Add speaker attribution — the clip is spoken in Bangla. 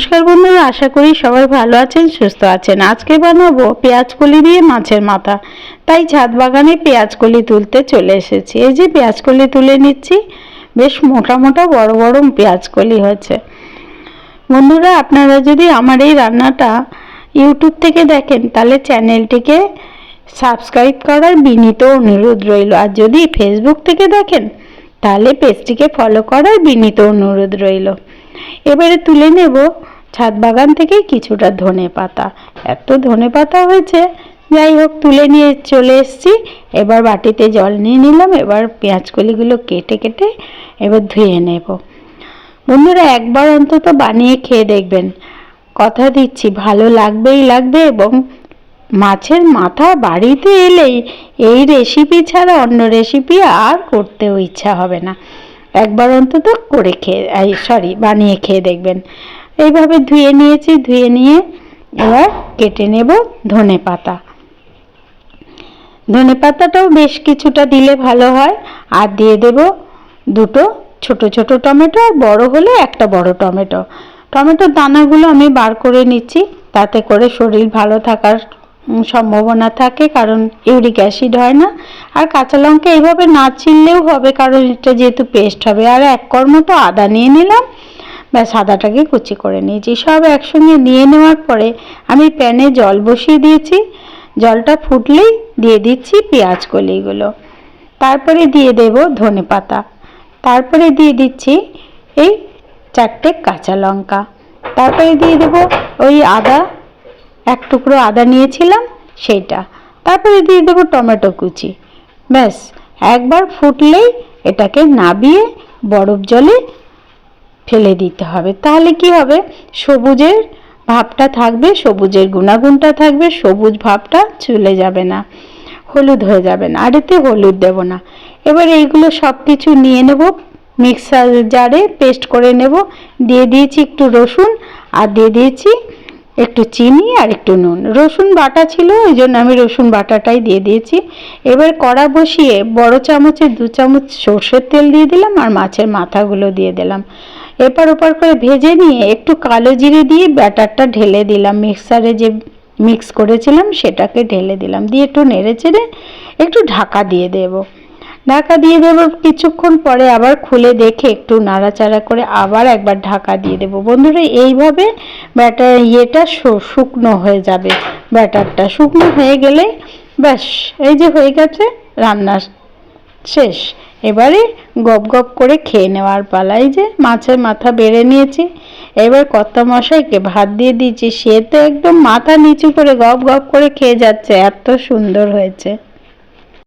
Speaker 1: নমস্কার বন্ধুরা, আশা করি সবাই ভালো আছেন, সুস্থ আছেন। আজকে বানাবো পেঁয়াজ কলি দিয়ে মাছের মাথা। তাই ছাদ বাগানে পেঁয়াজ কলি তুলতে চলে এসেছি। এই যে পেঁয়াজ কলি তুলে নিচ্ছি, বেশ মোটা মোটা বড় বড় পেঁয়াজ কলি হয়েছে। বন্ধুরা, আপনারা যদি আমার এই রান্নাটা ইউটিউব থেকে দেখেন, তাহলে চ্যানেলটিকে সাবস্ক্রাইব করার বিনীত অনুরোধ রইল। আর যদি ফেসবুক থেকে দেখেন, তাহলে পেজটিকে ফলো করার বিনীত অনুরোধ রইল। এবারে তুলে নেব ছাদ বাগান থেকে কিছুটা ধনে পাতা। এত ধনে পাতা হয়েছে, যাই হোক, তুলে নিয়ে চলে এসেছি। এবার বাটিতে জল নিয়ে নিলাম, এবার পেঁয়াজ কলিগুলো কেটে কেটে এবার ধুয়ে নেব। বন্ধুরা, একবার অন্তত বানিয়ে খেয়ে দেখবেন। কথা দিচ্ছি, ভালো লাগবেই লাগবে এবং মাছের মাথা বাড়িতে এলেই এই রেসিপি ছাড়া অন্য রেসিপি আর করতেও ইচ্ছা হবে না। একবার অন্তত করে খেয়ে সরি বানিয়ে খেয়ে দেখবেন। এইভাবে ধুয়ে নিয়েছি, ধুয়ে নিয়ে এবার কেটে নেব ধনে পাতা। ধনে পাতাটাও বেশ কিছুটা দিলে ভালো হয়। আর দিয়ে দেব দুটো ছোট ছোট টমেটো আর বড় হলে একটা বড় টমেটো। টমেটোর দানাগুলো আমি বার করে নিচ্ছি, তাতে করে শরীর ভালো থাকার সম্ভাবনা থাকে কারণ ইউরিক অ্যাসিড হয় না। আর কাঁচা লঙ্কা এইভাবে না চিনলেও হবে কারণ এটা যেহেতু পেস্ট হবে। আর এক কর্ম তো আদা নিয়ে নিলাম। ব্যাস আদাটাকে কুচি করে নিয়েছি সব একসঙ্গে নিয়ে নেওয়ার পরে আমি প্যানে জল বসিয়ে দিয়েছি। জলটা ফুটলেই দিয়ে দিচ্ছি পেঁয়াজ কলিগুলো। তারপরে দিয়ে দেব ধনে পাতা। তারপরে দিয়ে দিচ্ছি এই চারটে কাঁচা লঙ্কা। তারপরে দিয়ে দেব ওই আদা, এক টুকরো আদা নিয়েছিলাম সেইটা। তারপরে দিয়ে দেবো টমেটো কুচি। ব্যাস, একবার ফুটলেই এটাকে নাবিয়ে বরফ জলে ফেলে দিতে হবে। তাহলে কি হবে? সবুজের ভাবটা থাকবে, সবুজের গুণাগুণটা থাকবে, সবুজ ভাবটা চলে যাবে না, হলুদ হয়ে যাবে না, আর এতে হলুদ দেব না। এবার এইগুলো সব কিছু নিয়ে নেব, মিক্সার জারে পেস্ট করে নেব, দিয়ে দিয়েছি একটু রসুন, আর দিয়ে দিয়েছি একটু চিনি আর একটু নুন। রসুন বাটা ছিল, ওই জন্য আমি রসুন বাটাটাই দিয়ে দিয়েছি। এবার কড়া বসিয়ে বড় চামচে দু চামচ সর্ষের তেল দিয়ে দিলাম, আর মাছের মাথাগুলো দিয়ে দিলাম। এপার ওপার করে ভেজে নিয়ে একটু কালো জিরে দিয়ে ব্যাটারটা ঢেলে দিলাম। মিক্সারে যে মিক্স করেছিলাম সেটাকে ঢেলে দিলাম। দিয়ে একটু নেড়ে চেড়ে একটু ঢাকা দিয়ে দেবো। ঢাকা দিয়ে দেবো কিছুক্ষণ পরে আবার খুলে দেখে একটু নাড়াচাড়া করে আবার একবার ঢাকা দিয়ে দেবো। বন্ধুরা, এইভাবে ব্যাটার ইয়েটা শুকনো হয়ে যাবে। ব্যাটারটা শুকনো হয়ে গেলে ব্যাস, এই যে হয়ে গেছে, রান্না শেষ। এবারে গপ গপ করে খেয়ে নেওয়ার পালাই যে মাছের মাথা বেড়ে নিয়েছি। এবার কর্তা মশাইকে ভাত দিয়ে দিয়েছি। সে তো একদম মাথা নিচু করে গপ গপ করে খেয়ে যাচ্ছে, এত সুন্দর হয়েছে।